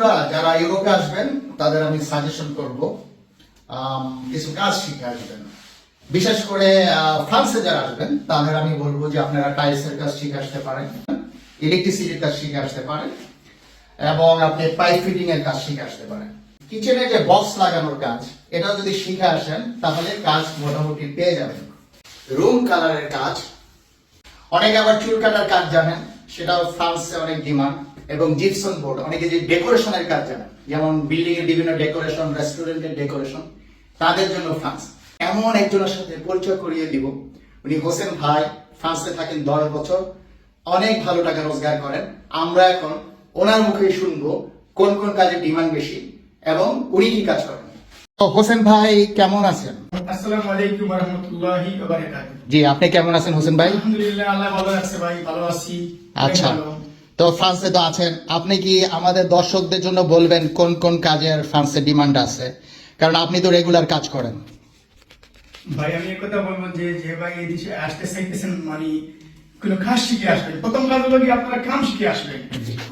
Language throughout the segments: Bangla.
বন্ধুরা যারা ইউরোপে আসবেন, তাদের আমি সাজেশন করব কিছু কাজ শিখে আসবেন। বিশেষ করে ফ্রান্সে যারা আসবেন, তাদের আমি বলব যে আপনারা টাইলসের কাজ শিখে আসতে পারেন ইলেকট্রিসিটির কাজ শিখে আসতে পারেন, এবং আপনি পাইপ ফিটিং এর কাজ শিখে আসতে পারেন। কিচেনে যে বক্স লাগানোর কাজ, এটা যদি শিখে আসেন, তাহলে কাজ মোটামুটি পেয়ে যাবেন। রুম কালারের কাজ, অনেকে আবার চুল কাটার কাজ জানেন সেটাও ফ্রান্সে অনেক ডিমান্ড এবং জিপসন বোর্ড, অনেকে যে ডেকোরেশনের কাজ জানেন, যেমন বিল্ডিং এর বিভিন্ন ডেকোরেশন রেস্টুরেন্টের ডেকোরেশন, তাদের জন্য ফ্রান্স। এমন একজনের সাথে পরিচয় করিয়ে দিব, উনি হোসেন ভাই, ফ্রান্সে থাকেন দশ বছর, অনেক ভালো টাকা রোজগার করেন। আমরা এখন ওনার মুখে শুনব কোন কোন কাজে ডিমান্ড বেশি এবং উনি কি কাজ করেন। হোসেন ভাই কেমন আছেন? আসসালামু আলাইকুম রহমতুল্লাহি বারাকাতুহু জি আপনি কেমন আছেন হোসেন ভাই? আলহামদুলিল্লাহ আল্লাহ ভালো রাখছে ভাই ভালো আছি। আচ্ছা। তো ফ্রান্সে তো আছেন। আপনি কি আমাদের দর্শকদের জন্য বলবেন কোন কোন কাজের ফ্রান্সে ডিমান্ড আছে? কারণ আপনি তো রেগুলার কাজ করেন। ভাই আমি কথা বলব যে যে ভাই এই দেশে আসতে চাইতেছেন মানে কোনো কাজ শিখে আসবেন। প্রথম কাজ হলো কি আপনারা কাম শিখে আসবেন।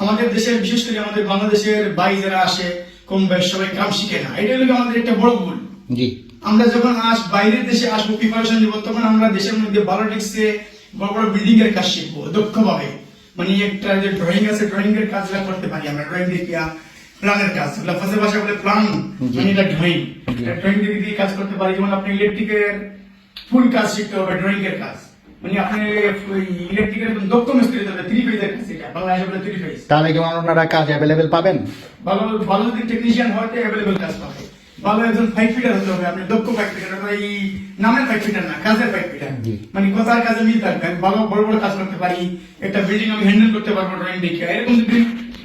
আমাদের দেশের বিশেষ করে আমাদের বাংলাদেশের ভাই যারা আসে কম বয়স সবাই কাম শিখে না। এটা হলো আমাদের একটা বড় ভুল। জি। আমরা যখন আস বাইরের দেশে আসব প্রিপারেশন দিব তখন আমরা দেশের মধ্যে ভালো টেক্সে বড় বড় বিল্ডিং এর কাজ শিখব দক্ষভাবে। মানে একটা যে ড্রয়িং আছে ড্রয়িং এর কাজগুলো করতে পারি। আমরা ড্রয়িং দেখিয়া প্ল্যানের কাজ। এগুলো ফাঁসে ভাষা বলে প্ল্যান মানে এটা ড্রয়িং ড্রয়িং দিয়ে কাজ করতে পারি। যেমন আপনি ইলেকট্রিকের ফুল কাজ শিখতে হবে ড্রয়িং এর কাজ। মানে আপনি তাহলে কি ওনারা কাজ অ্যাভেলেবেল পাবেন? ভালো ভালো যদি টেকনিশিয়ান হয় তো অ্যাভেলেবল কাজ পাবে। ভালো একজন পাইপ ফিটার হতে হবে আপনি দক্ষ পাইপ ফিটার এই নামের পাইপ ফিটার না কাজের পাইপ ফিটার মানে কথার কাজে মিল থাকবে ভালো বড় বড় কাজ করতে পারি একটা বিল্ডিং আমি হ্যান্ডেল করতে পারব ড্রয়িং দেখে। এরকম যদি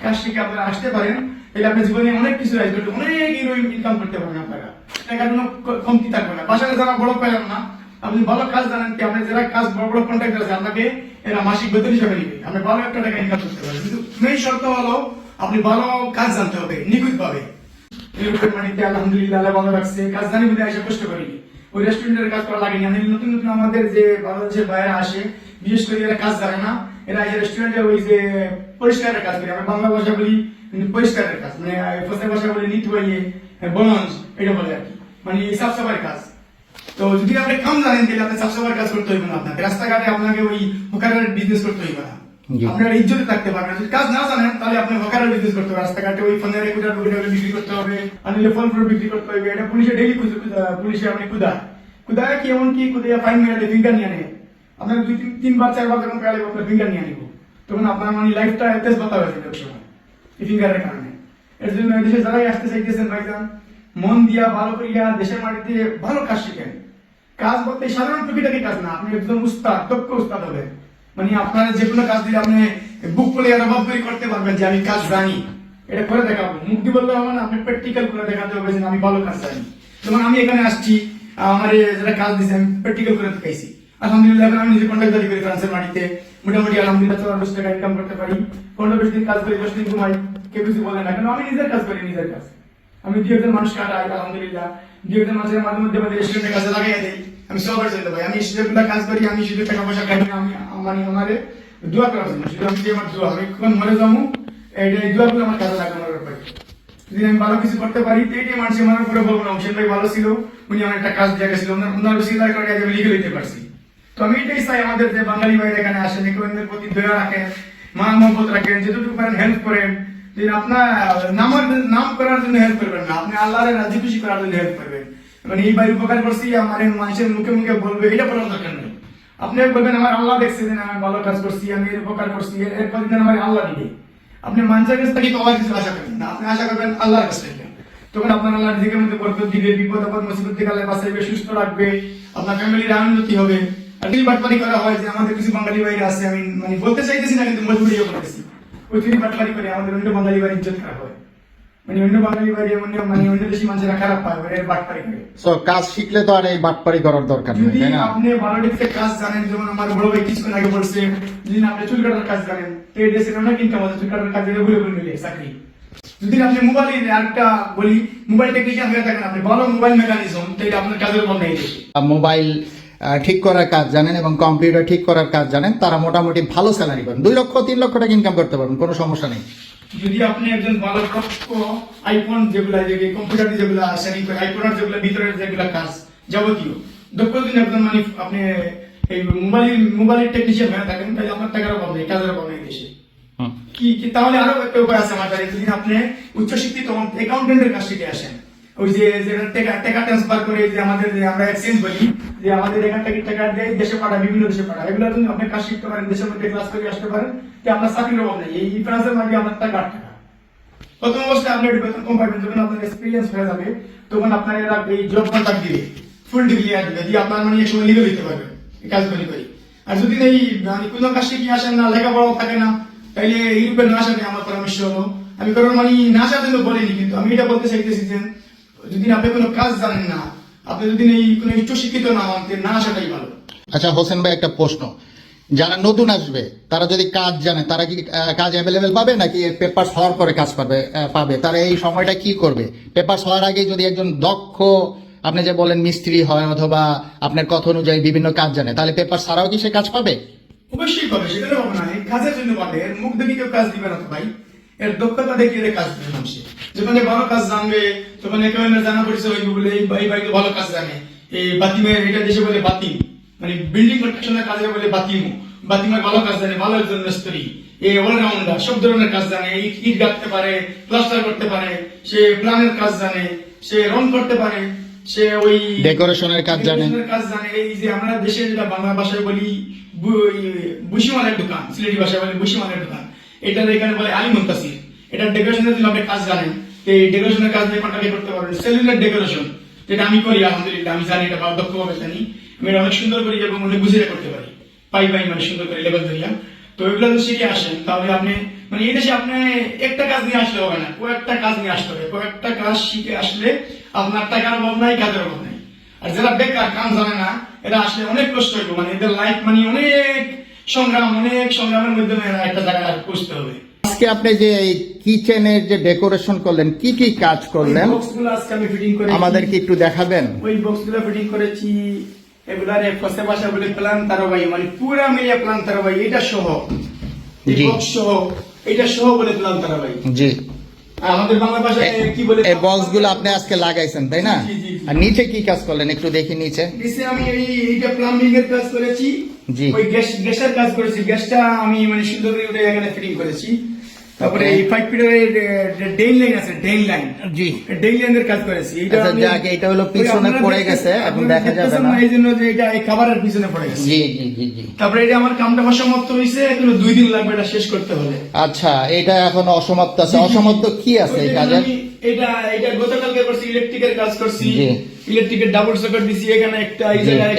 কাজ শিখে আপনারা আসতে পারেন তাহলে আপনার জীবনে অনেক কিছু আসবে অনেক ইনকাম করতে পারবেন আপনারা। টাকার কোনো কমতি থাকবে না। বাসায় যারা বড় পেলাম না আপনি ভালো কাজ জানেন কি? আপনি যারা কাজ বড় বড় কন্ট্রাক্টর আছে, আপনাকে এরা মাসিক বেতন হিসাবে নিবে। আপনি ভালো একটা টাকা ইনকাম করতে পারবেন। কিন্তু মেইন শর্ত হলো, আপনি ভালো কাজ জানতে হবে নিখুঁত ভাবে আলহামদুলিল্লাহ ভালো রাখছে। কাজ জানি বলে এসে কষ্ট করিনি ওই রেস্টুরেন্টের কাজ করা লাগেনি আমি নতুন নতুন আমাদের যে বাংলাদেশের বাইরে আসে, বিশেষ করে এরা কাজ জানে না, এরা এই রেস্টুরেন্টের ওই যে পরিষ্কারের কাজ করে। আমরা বাংলা ভাষা বলি পরিষ্কারের কাজ। মানে ভাষা বলি নিত বাইয়ে বলঞ্চ এটা বলে আর কি। মানে সাফ সাফাইয়ের কাজ। তো যদি আপনি কম জানেন তাহলে আপনি সাফ কাজ করতে হইবে না আপনাকে। রাস্তাঘাটে আপনাকে ওই হোকারের বিজনেস করতে হইবে না। আপনার ইজ্জতে থাকতে পারবেন যদি কাজ না জানেন তাহলে আপনি হকারের বিজনেস করতে হবে। রাস্তাঘাটে ওই ফোনের কুদার কুদার বিক্রি করতে হবে আনিলে ফল ফ্রুট বিক্রি করতে হবে। এটা পুলিশে ডেইলি পুলিশে আপনি কুদা কুদা কি এমন কি? কুদিয়া ফাইন মেরে ফিঙ্গার নিয়ে নেয়। আপনার দুই তিন তিনবার চারবার যখন পেয়ালে আপনার ফিঙ্গার নিয়ে নিব। তখন আপনার মানে লাইফটা তেজ বাতা হয়ে যাবে সময় এই ফিঙ্গারের কারণে। এর জন্য এই দেশে যারাই আসতে চাইতেছেন ভাইজান মন দিয়া ভালো করিয়া দেশের মাটিতে ভালো কাজ শিখেন। কাজ বলতে সাধারণ টুকিটাকি কাজ না, আপনি একদম উস্তাদ, দক্ষ উস্তাদ হবেন। মানে আপনার যে কোনো কাজ দিলে আপনি বুক করে রবাব করে করতে পারবেন যে আমি কাজ জানি। এটা করে দেখাবো। দিয়ে বললে হবে না, আপনি প্র্যাকটিক্যাল করে দেখাতে হবে যে আমি ভালো কাজ জানি। যেমন আমি এখানে আসছি, আমার যেটা কাজ দিয়েছে আমি প্র্যাকটিক্যাল করে দেখাইছি। আলহামদুলিল্লাহ, এখন আমি নিজে কন্ট্রাক্টারি করি ফ্রান্সের মাটিতে। মোটামুটি আলহামদুলিল্লাহ চল্লিশ দশ টাকা ইনকাম করতে পারি। পনেরো বিশ দিন কাজ করি, দশ দিন ঘুমাই। কেউ কিছু বলে না, কেন? আমি নিজের কাজ করি, নিজের কাজ। আমি দু একজন মানুষ কাটাই আলহামদুলিল্লাহ। দু একজন মানুষের মাঝে মধ্যে আমাদের রেস্টুরেন্টের কাজে লাগাই দেই। আমি সবার চলতে পারি আমি সেগুলো কাজ করি, আমি শুধু টাকা পয়সা খাই আমি মানে আমারে দোয়া করার জন্য। শুধু আমি আমার দোয়া, আমি কখন মরে যাব এই দোয়াগুলো আমার কাজে লাগে আমার ব্যাপারে। যদি আমি ভালো কিছু করতে পারি মানুষ বলব না ভাই ভালো ছিল, উনি আমার একটা কাজ দিয়ে ওনার ওনার সিলার করে আজ আমি লিখে দিতে পারছি। তো আমি এটাই চাই আমাদের যে বাঙালি ভাইরা এখানে আসেন একজনের প্রতি দয়া রাখেন মা মহব্বত রাখেন যেটুকু পারেন হেল্প করেন। আপনার নামের নাম করার জন্য হেল্প করবেন না। আপনি রাজি খুশি করার জন্য হেল্প করবেন। মানে এই উপকার করছি আমার মানুষের মুখে মুখে বলবে, এটা বলার দরকার নেই। আপনি বলবেন, আমার আল্লাহ আমি ভালো কাজ করছি, আমি এর উপকার করছি আমার আল্লাহ দিবে। আপনি মানুষের কাছ থেকে কিছু আশা করবেন না। আপনি আশা করবেন আল্লাহর কাছ থেকে। তখন আপনার আল্লাহ রিজিকের মধ্যে বরকত দিবে, বিপদ আপদ, মুসিবত থেকে আল্লাহ বাঁচাইবে, সুস্থ রাখবে, আপনার ফ্যামিলির আনন্নতি হবে? আর যদি বাটপারি করা হয় যে আমাদের কিছু বাঙালি ভাইরা আছে, আমি মানে বলতে চাইতেছি না, কিন্তু মজবুরিও করতেছি। ওই যদি করে আমাদের অন্য বাঙালি ভাই ইজ্জত খারাপ হয়? মানে অন্য বাঙালি অন্য মানে অন্য দেশি মানুষেরা খারাপ পায় এর বাটপারি করে। সো কাজ শিখলে তো আর এই বাটপারি করার দরকার নেই তাই না? আপনি ভালো কাজ জানেন যেমন আমার বড় ভাই কিছুক্ষণ আগে বলছে যদি আপনি চুল কাটার কাজ জানেন তো এই দেশে ইনকাম আছে চুল কাটার কাজ ভুলে ভুলে মিলে চাকরি। যদি আপনি মোবাইল আরেকটা বলি মোবাইল টেকনিশিয়ান হয়ে থাকেন আপনি ভালো মোবাইল মেকানিজম তাহলে আপনার কাজের বন্ধ নেই মোবাইল ঠিক করার কাজ জানেন এবং কম্পিউটার ঠিক করার কাজ জানেন তারা মোটামুটি ভালো স্যালারি পান দুই লক্ষ তিন লক্ষ টাকা ইনকাম করতে পারবেন কোনো সমস্যা নেই। যদি আপনি একজন ভালো দক্ষ আইফোন যেগুলা যে কম্পিউটার যেগুলা করে আইফোনের যেগুলা ভিতরের যেগুলা কাজ যাবতীয় দক্ষ যদি একজন মানে আপনি এই মোবাইল মোবাইলের টেকনিশিয়ান হয়ে থাকেন তাহলে আপনার টাকার অভাব নেই কাজের অভাব নেই দেশে। কি কি তাহলে আরও একটা উপায় আছে আমার কাছে যদি আপনি উচ্চশিক্ষিত অ্যাকাউন্টেন্টের কাছ থেকে আসেন ওই যে যেটা ট্রান্সফার করে যে আমাদের যে আমরা এক্সচেঞ্জ যে আমাদের এখান থেকে দেশে পাঠায়, বিভিন্ন দেশে পাঠায়। এগুলো আপনি কাজ শিখতে পারেন, দেশের মধ্যে ক্লাস করে আসতে পারেন। নেই। এই আপনার টাকা প্রথম অবস্থায় আপনার বেতন যখন আপনার এক্সপিরিয়েন্স হয়ে যাবে, তখন আপনার এরা এই জব কন্ট্রাক্ট দিবে। ফুল ডিগ্রি আর দিবে, দিয়ে আপনার মানে এক সময় লিগেল দিতে পারবেন করি। আর যদি এই মানে কোনো কাজ শিখে আসেন না, লেখাপড়াও থাকে না, তাইলে ইউরোপে না আসাতে আমার পরামর্শ হলো। আমি কারণ মানে না আসার জন্য বলিনি, কিন্তু আমি এটা বলতে চাইতেছি যে যদি আপনি কোনো কাজ জানেন না আপনি যদি এই কোনো উচ্চ না হন না আসাটাই ভালো। আচ্ছা হোসেন ভাই একটা প্রশ্ন। যারা নতুন আসবে তারা যদি কাজ জানে তারা কি কাজ অ্যাভেলেবেল পাবে নাকি পেপার হওয়ার পরে কাজ পাবে পাবে? তারা এই সময়টা কি করবে? পেপার হওয়ার আগে যদি একজন দক্ষ আপনি যে বলেন মিস্ত্রি হয় অথবা আপনার কথা অনুযায়ী বিভিন্ন কাজ জানে তাহলে পেপার ছাড়াও কি সে কাজ পাবে? অবশ্যই পাবে সেটা হবে না কাজের জন্য পাবে এর মুখ দেখে কেউ কাজ দিবে না তো ভাই। এর দক্ষতা দেখে এর কাজ দিবে যখন ভালো কাজ জানবে তখন একে জানা পড়ছে ওই বলে এই ভাই ভাই ভালো কাজ জানে। এই বাতিমের এটা দেশে বলে বাতিম। মানে বিল্ডিং কনস্ট্রাকশনের কাজে বলে বাতিমু। বাতিমের ভালো কাজ জানে ভালো একজন মিস্ত্রি। এই অলরাউন্ডার সব ধরনের কাজ জানে। ইট গাঁথতে পারে প্লাস্টার করতে পারে সে প্ল্যানের কাজ জানে সে রং করতে পারে সে ওই ডেকোরেশনের কাজ জানে। কাজ জানে। এই যে আমরা দেশে যেটা বাংলা ভাষায় বলি বু- বুসিমালের দোকান সিলেটি ভাষায় বলে বুসিমালের দোকান। এটা এখানে বলে আলী মুন্তাসির। এটা ডেকোরেশনের জন্য আপনি কাজ জানেন। এই ডেকোরেশনের কাজ দিয়ে কন্ট্যাক্ট করতে পারবেন সেলুলার ডেকোরেশন যেটা আমি করি, আলহামদুলিল্লাহ, আমি জানি এটা ভালো দক্ষভাবে জানি। আমি এটা অনেক সুন্দর করি এবং অনেক বুঝিয়ে করতে পারি। পাই পাই মানে সুন্দর করে লেভেল ধরিয়া। তো এগুলো যদি শিখে আসেন, তাহলে আপনি মানে এই দেশে আপনি একটা কাজ নিয়ে আসলে হবে না, কয়েকটা কাজ নিয়ে আসতে হবে। কয়েকটা কাজ শিখে আসলে আপনার টাকার অভাব নাই, কাজের অভাব নাই। আর যারা বেকার, কাম জানে না, এরা আসলে অনেক কষ্ট হইব। মানে এদের লাইফ মানে অনেক সংগ্রাম, অনেক সংগ্রামের মাধ্যমে এরা একটা জায়গায় পৌঁছতে হবে। আজকে আপনি যে এই কিচেনের যে ডেকোরেশন করলেন কি কি কাজ করলেন? আজকে আমি ফিটিং আমাদেরকে একটু দেখাবেন। ওই বক্সগুলো ফিটিং করেছি। এগুলারে ফসে বাসা বলে প্ল্যান মানে পুরা মিলিয়ে প্ল্যান এটা সহ। এই। বক্স সহ এটা সহ বলে প্ল্যান জি। আমাদের বাংলা ভাষায় কি বলে এই বক্স আপনি আজকে লাগাইছেন তাই না। আর নিচে কি কাজ করলেন একটু দেখি নিচে। নিচে আমি এই এইটা প্লাম্বিং এর কাজ করেছি। জি। ওই গ্যাস গ্যাসের কাজ করেছি। গ্যাসটা আমি মানে সুন্দর করে এখানে ফিটিং করেছি। তারপরে এই পাইপ ডেইন লাইন আছে ডেইন লাইন জি। ডেইন লাইনের কাজ করেছি। এটা আচ্ছা, যাক, এটা হলো পিছনে পড়ে গেছে, এখন দেখা যাবে না। এই জন্য যে এটা এই খাবারের পিছনে পড়ে গেছে। জি জি জি জি। তারপরে এটা আমার কামটা অসমাপ্ত হয়েছে এখন দুই দিন লাগবে এটা শেষ করতে হলে। আচ্ছা এটা এখন অসমাপ্ত আছে। অসমাপ্ত কি আছে এই কাজের? এটা এটা গতকালকে করছি ইলেকট্রিকের কাজ করছি ইলেকট্রিকের ডাবল সকেট দিছি এখানে একটা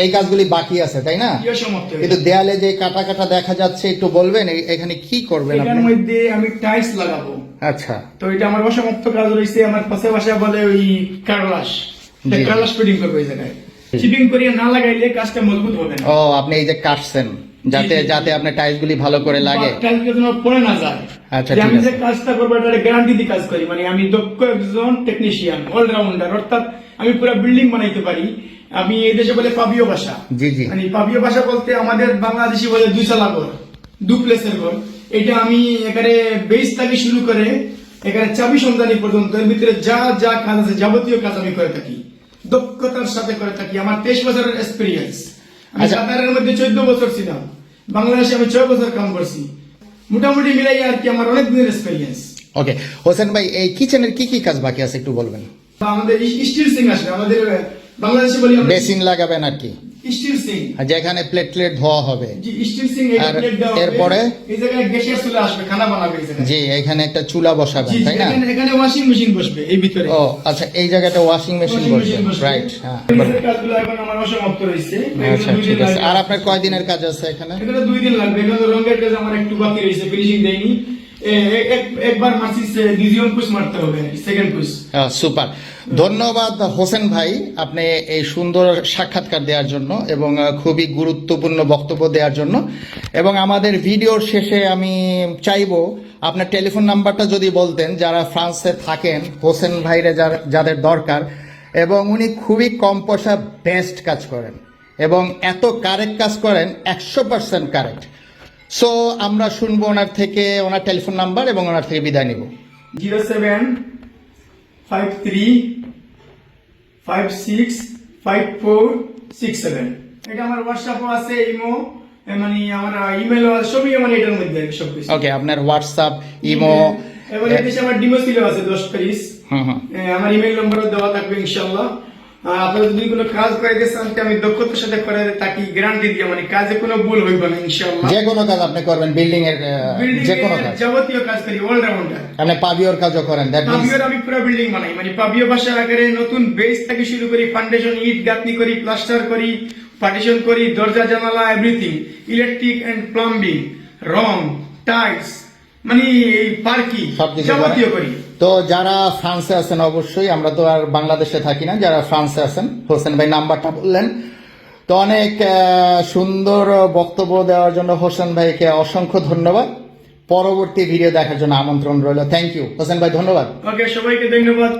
এই কাজগুলি বাকি আছে তাই না? ইয়ে কিন্তু দেয়ালে যে কাটা কাটা দেখা যাচ্ছে একটু বলবেন এখানে কি করবেন এটার মধ্যে আমি টাইলস লাগাবো। আচ্ছা। তো এটা আমার অসমাপ্ত কাজ রয়েছে আমার পাশে ভাষা বলে ওই কারলাস। কারলাস ফিটিং করব এই জায়গায়। ফিটিং করিয়ে না লাগাইলে কাজটা মজবুত হবে না। ও আপনি এই যে কাটছেন। যাতে। যাতে আপনার টাইলস গুলি ভালো করে লাগে। যেন পড়ে না যায়। আচ্ছা, আমি যে কাজটা করব এটা গ্যারান্টি দিয়ে কাজ করি। মানে আমি দক্ষ একজন টেকনিশিয়ান অলরাউন্ডার অর্থাৎ আমি পুরো বিল্ডিং বানাইতে পারি। আমি এই দেশে বলে পাবীয় ভাষা। জি জি। মানে পাবীয় ভাষা বলতে আমাদের বাংলাদেশি বলে দুই চালা ঘর দু প্লেসের ঘর। এটা আমি এখানে বেস থেকে শুরু করে এখানে চাবি সন্ধানী পর্যন্ত এর ভিতরে যা যা কাজ আছে যাবতীয় কাজ আমি করে থাকি। দক্ষতার সাথে করে থাকি। আমার তেইশ বছরের এক্সপিরিয়েন্স আমি আচ্ছা। সাঁতারের মধ্যে চোদ্দ বছর ছিলাম। বাংলাদেশে আমি ছয় বছর কাম করছি। মোটামুটি মিলাই আর কি আমার অনেক দিনের এক্সপিরিয়েন্স ওকে হোসেন ভাই এই কিচেনের কি কি কাজ বাকি আছে একটু বলবেন? আমাদের স্টিল সিং আসবে আমাদের বাংলাদেশে বলি বেসিন লাগাবেন আর কি। স্টিল সিং যেখানে প্লেট প্লেট ধোয়া হবে। স্টিল সিং। এরপরে? এই জায়গায় গ্যাসের চুলা আসবে খানা বানাবে জি এখানে একটা চুলা বসাবেন জি, তাই না? এখানে- এখানে ওয়াশিং মেশিন বসবে এই ভিতরে। ও আচ্ছা এই জায়গাটা ওয়াশিং মেশিন বসবে রাইট হ্যাঁ। কাজগুলো এখন আমার অসমাপ্ত রয়েছে। আচ্ছা ঠিক আছে। আর আপনার কয় দিনের কাজ আছে এখানে? এখানে দুই দিন লাগবে। এখানে রঙের কাজ আমার একটু বাকি রয়েছে ফিনিশিং একবার মারছি দ্বিতীয় পুষ মারতে হবে সেকেন্ড সুপার ধন্যবাদ হোসেন ভাই আপনি এই সুন্দর সাক্ষাৎকার দেওয়ার জন্য এবং খুবই গুরুত্বপূর্ণ বক্তব্য দেওয়ার জন্য। এবং আমাদের ভিডিওর শেষে আমি চাইব, আপনার টেলিফোন নাম্বারটা যদি বলতেন, যারা ফ্রান্সে থাকেন, হোসেন ভাইরে যাদের দরকার। এবং উনি খুবই কম পয়সা বেস্ট কাজ করেন। এবং এত কারেক্ট কাজ করেন, একশো পার্সেন্ট কারেক্ট সো আমরা শুনব ওনার থেকে ওনার টেলিফোন নাম্বার এবং ওনার থেকে বিদায় নিব। Zero seven five three five six five four six seven এটা আমার হোয়াটসঅ্যাপও আছে ইমো মানে আমার ইমেলও আছে সবই আমার এটার মধ্যে সব কিছু ওকে আপনার হোয়াটসঅ্যাপ ইমো এবং এদেশে আমার ডিমো ছিল আছে দশ পিস আমার ইমেল নম্বরও দেওয়া থাকবে ইনশাল্লাহ আর আপনারা যদি কোনো কাজ করে দিয়েছেন আমি দক্ষতার সাথে করে তাকে গ্যারান্টি দিয়ে মানে কাজে কোনো ভুল হইব না ইনশাল্লাহ যে কোনো কাজ আপনি করবেন বিল্ডিং এর যে কোনো কাজ। যাবতীয় কাজ করি অলরাউন্ডার আপনি পাবিওর কাজও করেন দ্যাট মিনস পাবিওর আমি পুরো বিল্ডিং বানাই মানে পাবিও বাসা আকারে নতুন বেস থেকে শুরু করি ফাউন্ডেশন ইট গাঁথনি করি প্লাস্টার করি পার্টিশন করি দরজা জানালা এভরিথিং ইলেকট্রিক এন্ড প্লাম্বিং রং টাইলস মানে এই পার্কি যাবতীয় করি। তো যারা ফ্রান্সে আছেন অবশ্যই আমরা তো আর বাংলাদেশে থাকি না যারা ফ্রান্সে আছেন হোসেন ভাই নাম্বারটা বললেন। তো অনেক সুন্দর বক্তব্য দেওয়ার জন্য হোসেন ভাইকে অসংখ্য ধন্যবাদ। পরবর্তী ভিডিও দেখার জন্য আমন্ত্রণ রইল। থ্যাংক ইউ হোসেন ভাই ধন্যবাদ। ওকে সবাইকে ধন্যবাদ।